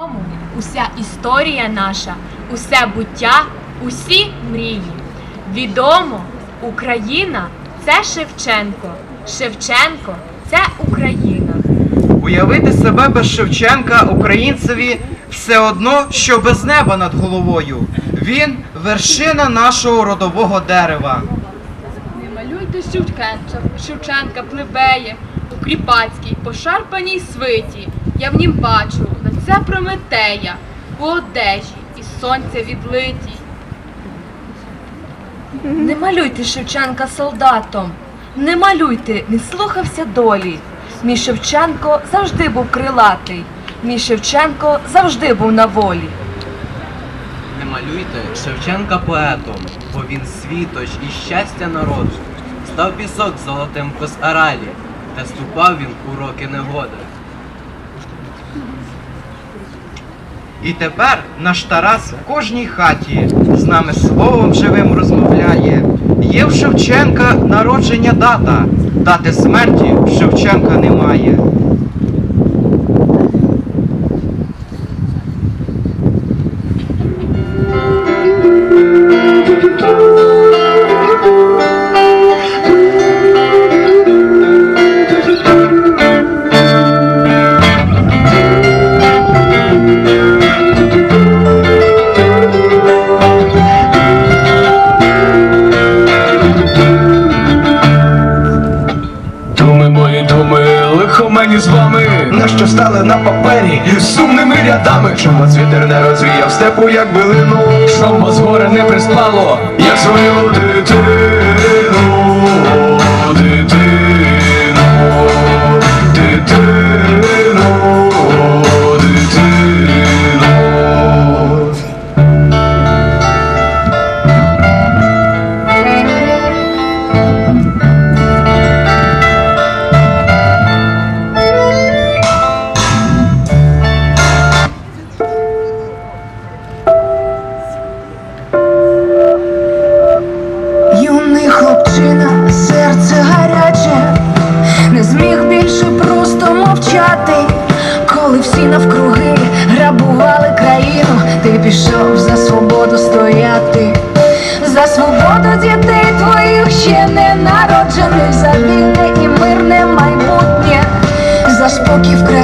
ньому уся історія наша, усе буття, усі мрії. Відомо, Україна це Шевченко. Шевченко це Україна. Уявити себе без Шевченка українцеві все одно, що без неба над головою. Він вершина нашого родового дерева. Не малюйте Шевченка, Шевченка плебеє у кріпацькій пошарпаній свиті. Я в нім бачу лице Прометея у одежі і сонця відлитій. Не малюйте Шевченка солдатом, не малюйте, не слухався долі. Мій Шевченко завжди був крилатий, мій Шевченко завжди був на волі. Не малюйте Шевченка поетом, бо він світоч і щастя народу. Став пісок золотим в косаралі, де ступав він у роки негоди. І тепер наш Тарас в кожній хаті з нами словом живим розмовляє. Є в Шевченка народження дата, дати смерті в Шевченка немає. Рядами. Чому вітер не розвіяв степу, як билину, Щоб з гори не приспало, я свою дитину, за свободу стояти, за свободу дітей твоїх ще не народжених, за вільне і мирне майбутнє, за спокій в країні,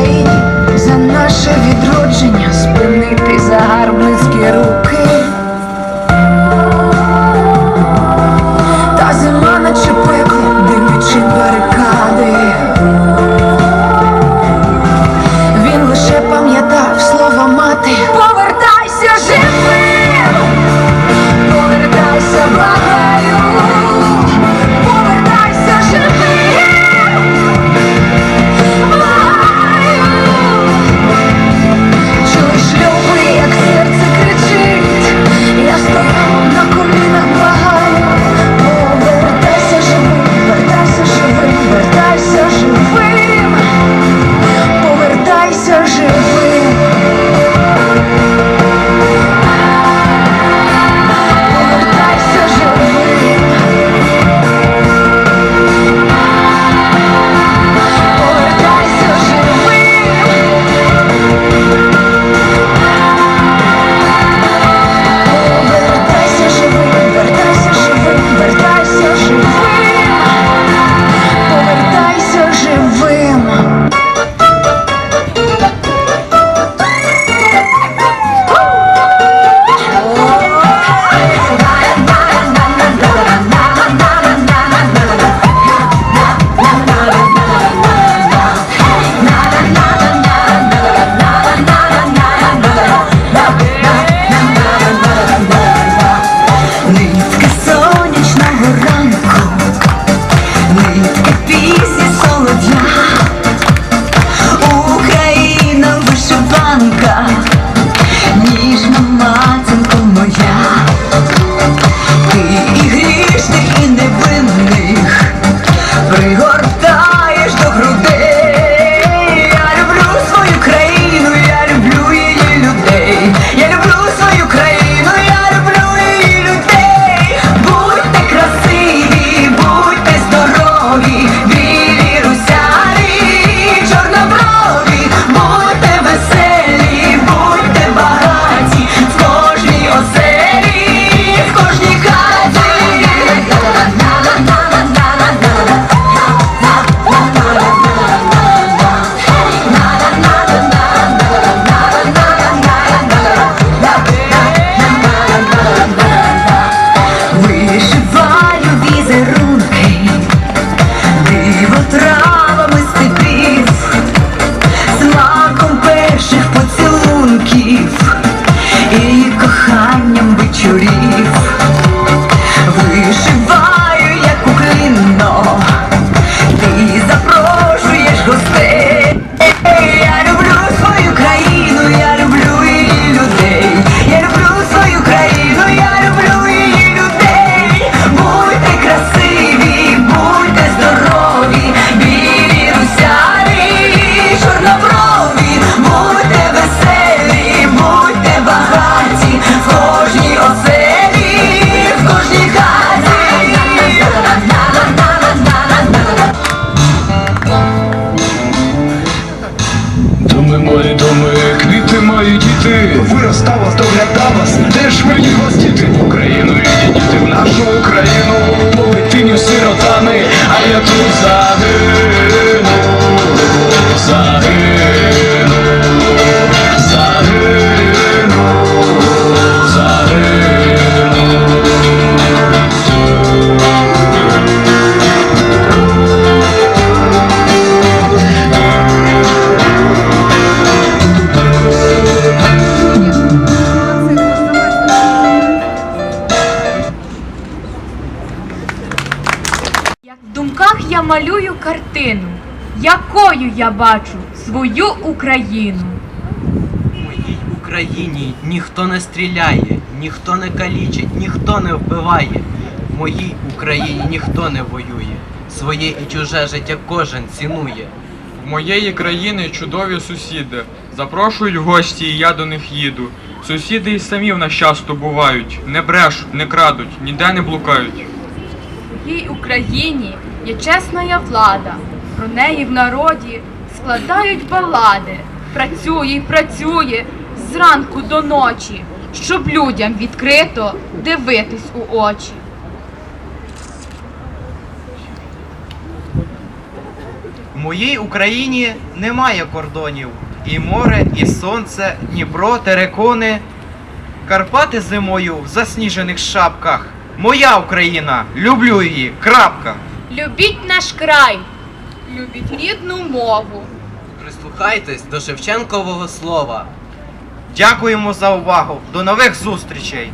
сиротами, а я тут Загину Як в думках я малюю картину, якою я бачу свою Україну. В моїй Україні ніхто не стріляє, ніхто не калічить, ніхто не вбиває. В моїй Україні ніхто не воює. Своє і чуже життя кожен цінує. В моєї країни чудові сусіди. Запрошують гості, і я до них їду. Сусіди і самі в нас часто бувають. Не брешуть, не крадуть, ніде не блукають. В Україні є чесна влада, про неї в народі складають балади. Працює й працює зранку до ночі, щоб людям відкрито дивитись у очі. В моїй Україні немає кордонів. І море, і сонце, Дніпро, терекони. Карпати зимою в засніжених шапках. Моя Україна, люблю її, крапка. Любіть наш край, любіть рідну мову. Прислухайтесь до Шевченкового слова. Дякуємо за увагу. До нових зустрічей.